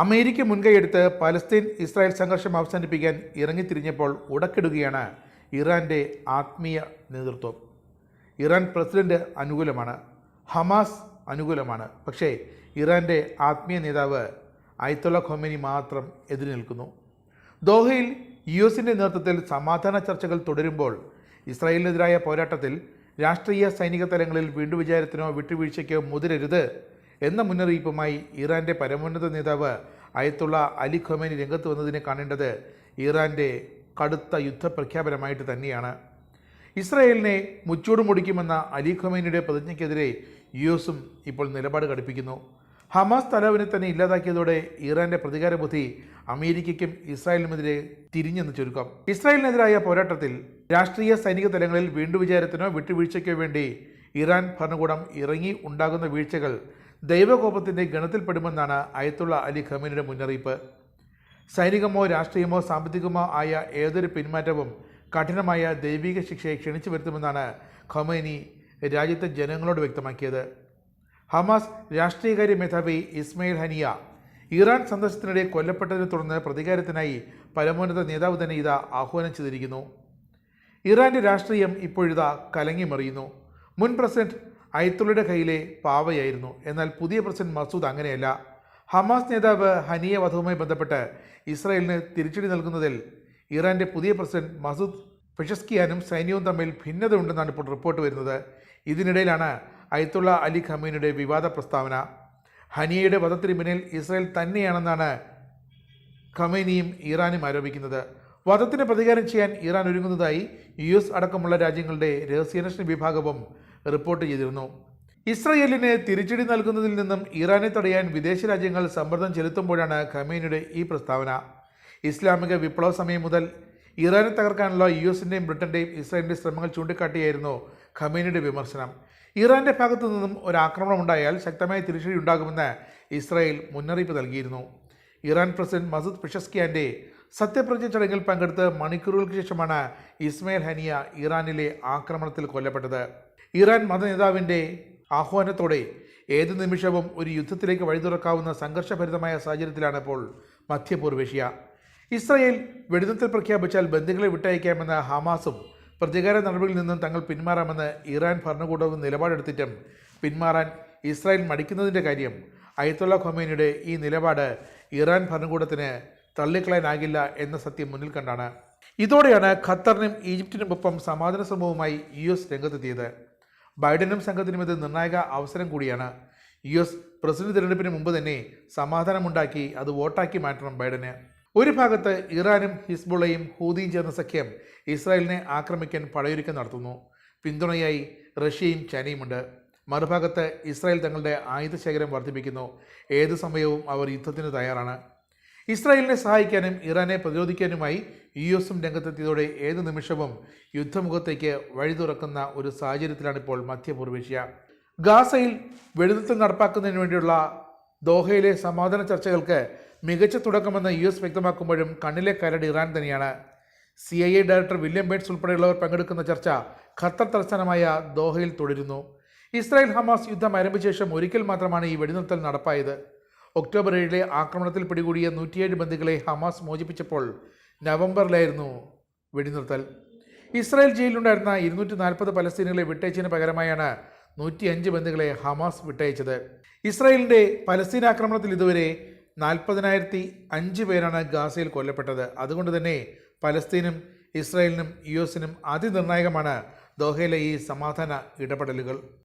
America മുൻകൈയെടുത്ത് Palestine Israel സംഘർഷം അവസാനിപ്പിക്കാൻ ഇറങ്ങിത്തിരിഞ്ഞപ്പോൾ ഉടക്കിടുകയാണ് ഇറാന്റെ ആത്മീയ നേതൃത്വം. ഇറാൻ പ്രസിഡന്റ് അനുകൂലമാണ് ഹമാസ് അനുകൂലമാണ്. പക്ഷേ ഇറാന്റെ ആത്മീയ നേതാവ് അയത്തുള്ള ഖൊമേനി മാത്രം എതിരു നിൽക്കുന്നു. ദോഹയിൽ യു എസിന്റെ നേതൃത്വത്തിൽ സമാധാന ചർച്ചകൾ തുടരുമ്പോൾ ഇസ്രായേലിനെതിരായ പോരാട്ടത്തിൽ രാഷ്ട്രീയ സൈനിക തലങ്ങളിൽ വീണ്ടു വിചാരത്തിനോ വിട്ടുവീഴ്ചയ്ക്കോ മുതിരരുത് എന്ന മുന്നറിയിപ്പുമായി ഇറാന്റെ പരമോന്നത നേതാവ് അയത്തുള്ള അലി ഖൊമേനി രംഗത്ത് വന്നതിനെ കാണേണ്ടത് ഇറാന്റെ കടുത്ത യുദ്ധപ്രഖ്യാപനമായിട്ട് തന്നെയാണ്. ഇസ്രായേലിനെ മുച്ചൂട് മുടിക്കുമെന്ന അലി ഖൊമേനിയുടെ പ്രതിജ്ഞയ്ക്കെതിരെ യു എസും ഇപ്പോൾ നിലപാട് ഘടിപ്പിക്കുന്നു ഹമാസ് തലവനെ തന്നെ ഇല്ലാതാക്കിയതോടെ ഇറാന്റെ പ്രതികാര ബുദ്ധി അമേരിക്കയ്ക്കും ഇസ്രായേലിനുമെതിരെ തിരിഞ്ഞെന്ന് ചുരുക്കം. ഇസ്രായേലിനെതിരായ പോരാട്ടത്തിൽ രാഷ്ട്രീയ സൈനിക തലങ്ങളിൽ വീണ്ടുവിചാരത്തിനോ വിട്ടുവീഴ്ചയ്ക്കോ വേണ്ടി ഇറാൻ ഭരണകൂടം ഇറങ്ങി ഉണ്ടാകുന്ന വീഴ്ചകൾ ദൈവകോപത്തിന്റെ ഗണത്തിൽപ്പെടുമെന്നാണ് അയത്തുള്ള അലി ഖമീനിയുടെ മുന്നറിയിപ്പ്. സൈനികമോ രാഷ്ട്രീയമോ സാമ്പത്തികമോ ആയ ഏതൊരു പിന്മാറ്റവും കഠിനമായ ദൈവിക ശിക്ഷയെ ക്ഷണിച്ചു വരുത്തുമെന്നാണ് ഖമൈനി രാജ്യത്തെ ജനങ്ങളോട് വ്യക്തമാക്കിയത്. ഹമാസ് രാഷ്ട്രീയകാര്യ മേധാവി ഇസ്മയിൽ ഹനിയ ഇറാൻ സന്ദർശനത്തിനിടെ കൊല്ലപ്പെട്ടതിനെ തുടർന്ന് പ്രതികാരത്തിനായി പരമോന്നത നേതാവ് തന്നെ ഇതാ ആഹ്വാനം ചെയ്തിരിക്കുന്നു. ഇറാന്റെ രാഷ്ട്രീയം ഇപ്പോഴിതാ കലങ്ങിമറിയുന്നു. മുൻ പ്രസിഡന്റ് അയത്തുള്ളയുടെ കയ്യിലെ പാവയായിരുന്നു. എന്നാൽ പുതിയ പ്രസിഡന്റ് മസൂദ് അങ്ങനെയല്ല. ഹമാസ് നേതാവ് ഹനിയ വധവുമായി ബന്ധപ്പെട്ട് ഇസ്രായേലിന് തിരിച്ചടി നൽകുന്നതിൽ ഇറാന്റെ പുതിയ പ്രസിഡന്റ് മസൂദ് ഫിഷസ്കിയാനും സൈന്യവും തമ്മിൽ ഭിന്നത ഉണ്ടെന്നാണ് ഇപ്പോൾ റിപ്പോർട്ട് വരുന്നത്. ഇതിനിടയിലാണ് അയത്തുള്ള അലി ഖമീനിയുടെ വിവാദ പ്രസ്താവന. ഹനിയയുടെ വധത്തിന് പിന്നിൽ ഇസ്രായേൽ തന്നെയാണെന്നാണ് ഖമീനിയും ഇറാനും ആരോപിക്കുന്നത്. വധത്തിന് പ്രതികാരം ചെയ്യാൻ ഇറാൻ ഒരുങ്ങുന്നതായി യു എസ് അടക്കമുള്ള രാജ്യങ്ങളുടെ രഹസ്യാന്വേഷണ വിഭാഗവും റിപ്പോർട്ട് ചെയ്തിരുന്നു. ഇസ്രയേലിന് തിരിച്ചടി നൽകുന്നതിൽ നിന്നും ഇറാനെ തടയാൻ വിദേശ രാജ്യങ്ങൾ സമ്മർദ്ദം ചെലുത്തുമ്പോഴാണ് ഖമീനിയുടെ ഈ പ്രസ്താവന. ഇസ്ലാമിക വിപ്ലവ സമയം മുതൽ ഇറാനെ തകർക്കാനുള്ള യു എസിന്റെയും ബ്രിട്ടന്റെയും ഇസ്രായേലിന്റെ ശ്രമങ്ങൾ ചൂണ്ടിക്കാട്ടിയായിരുന്നു ഖമീനിയുടെ വിമർശനം. ഇറാന്റെ ഭാഗത്തു നിന്നും ഒരു ആക്രമണം ഉണ്ടായാൽ ശക്തമായ തിരിച്ചടി ഉണ്ടാകുമെന്ന് ഇസ്രായേൽ മുന്നറിയിപ്പ് നൽകിയിരുന്നു. ഇറാൻ പ്രസിഡന്റ് മസൂദ് പിഷസ്കിയാന്റെ സത്യപ്രതിജ്ഞ ചടങ്ങിൽ പങ്കെടുത്ത് മണിക്കൂറുകൾക്ക് ശേഷമാണ് ഇസ്മയിൽ ഹനിയ ഇറാനിലെ ആക്രമണത്തിൽ കൊല്ലപ്പെട്ടത്. ഇറാൻ മതനേതാവിന്റെ ആഹ്വാനത്തോടെ ഏത് നിമിഷവും ഒരു യുദ്ധത്തിലേക്ക് വഴി തുറക്കാവുന്ന സംഘർഷഭരിതമായ സാഹചര്യത്തിലാണ് ഇപ്പോൾ മധ്യപൂർവേഷ്യ. ഇസ്രയേൽ വെടിനിർത്തൽ പ്രഖ്യാപിച്ചാൽ ബന്ധുക്കളെ വിട്ടയക്കാമെന്ന ഹമാസും പ്രതികാര നടപടിയിൽ നിന്നും തങ്ങൾ പിന്മാറാമെന്ന് ഇറാൻ ഭരണകൂടവും നിലപാടെടുത്തിട്ടും പിന്മാറാൻ ഇസ്രായേൽ മടിക്കുന്നതിന്റെ കാര്യം അയത്തുള്ള ഖൊമേനിയുടെ ഈ നിലപാട് ഇറാൻ ഭരണകൂടത്തിന് തള്ളിക്കളയാനാകില്ല എന്ന സത്യം മുന്നിൽ കണ്ടാണ്. ഇതോടെയാണ് ഖത്തറിനും ഈജിപ്തിനുമൊപ്പം സമാധാന ശ്രമവുമായി യു എസ് രംഗത്തെത്തിയത്. ബൈഡനും സംഘത്തിനും ഇത് നിർണായക അവസരം കൂടിയാണ്. യു എസ് പ്രസിഡന്റ് തിരഞ്ഞെടുപ്പിന് മുമ്പ് തന്നെ സമാധാനമുണ്ടാക്കി അത് വോട്ടാക്കി മാറ്റണം ബൈഡന്. ഒരു ഭാഗത്ത് ഇറാനും ഹിസ്ബുള്ളയും ഹൂതിയും ചേർന്ന സഖ്യം ഇസ്രായേലിനെ ആക്രമിക്കാൻ പടയൊരുക്കം നടത്തുന്നു. പിന്തുണയായി റഷ്യയും ചൈനയുമുണ്ട് മറുഭാഗത്ത് ഇസ്രായേൽ തങ്ങളുടെ ആയുധശേഖരം വർദ്ധിപ്പിക്കുന്നു. ഏത് സമയവും അവർ യുദ്ധത്തിന് തയ്യാറാണ്. ഇസ്രായേലിനെ സഹായിക്കാനും ഇറാനെ പ്രതിരോധിക്കാനുമായി യു എസും രംഗത്തെത്തിയതോടെ ഏത് നിമിഷവും യുദ്ധമുഖത്തേക്ക് വഴി തുറക്കുന്ന ഒരു സാഹചര്യത്തിലാണ് ഇപ്പോൾ മധ്യപൂർവേഷ്യ. ഗാസയിൽ വെടിനിർത്തൽ നടപ്പാക്കുന്നതിന് വേണ്ടിയുള്ള ദോഹയിലെ സമാധാന ചർച്ചകൾക്ക് മികച്ച തുടക്കമെന്ന് യു എസ് വ്യക്തമാക്കുമ്പോഴും കണ്ണിലെ കരട് ഇറാൻ തന്നെയാണ്. C I A director William Bates ഉൾപ്പെടെയുള്ളവർ പങ്കെടുക്കുന്ന ചർച്ച ഖത്തർ തലസ്ഥാനമായ ദോഹയിൽ തുടരുന്നു. ഇസ്രായേൽ ഹമാസ് യുദ്ധം ആരംഭിച്ച ശേഷം ഒരിക്കൽ മാത്രമാണ് ഈ വെടിനിർത്തൽ നടപ്പായത്. ഒക്ടോബർ ഏഴിലെ ആക്രമണത്തിൽ പിടികൂടിയ നൂറ്റിയേഴ് ബന്ധുക്കളെ ഹമാസ് മോചിപ്പിച്ചപ്പോൾ നവംബറിലായിരുന്നു വെടിനിർത്തൽ. ഇസ്രായേൽ ജയിലിലുണ്ടായിരുന്ന ഇരുന്നൂറ്റി നാൽപ്പത് പലസ്തീനുകളെ വിട്ടയച്ചതിന് പകരമായാണ് നൂറ്റിയഞ്ച് ബന്ധുക്കളെ ഹമാസ് വിട്ടയച്ചത്. ഇസ്രായേലിന്റെ പലസ്തീൻ ആക്രമണത്തിൽ ഇതുവരെ നാൽപ്പതിനായിരത്തി അഞ്ച് പേരാണ് ഗാസയിൽ കൊല്ലപ്പെട്ടത്. അതുകൊണ്ട് തന്നെ പലസ്തീനും ഇസ്രായേലിനും യു എസിനും അതിനിർണായകമാണ് ദോഹയിലെ ഈ സമാധാന ഇടപെടലുകൾ.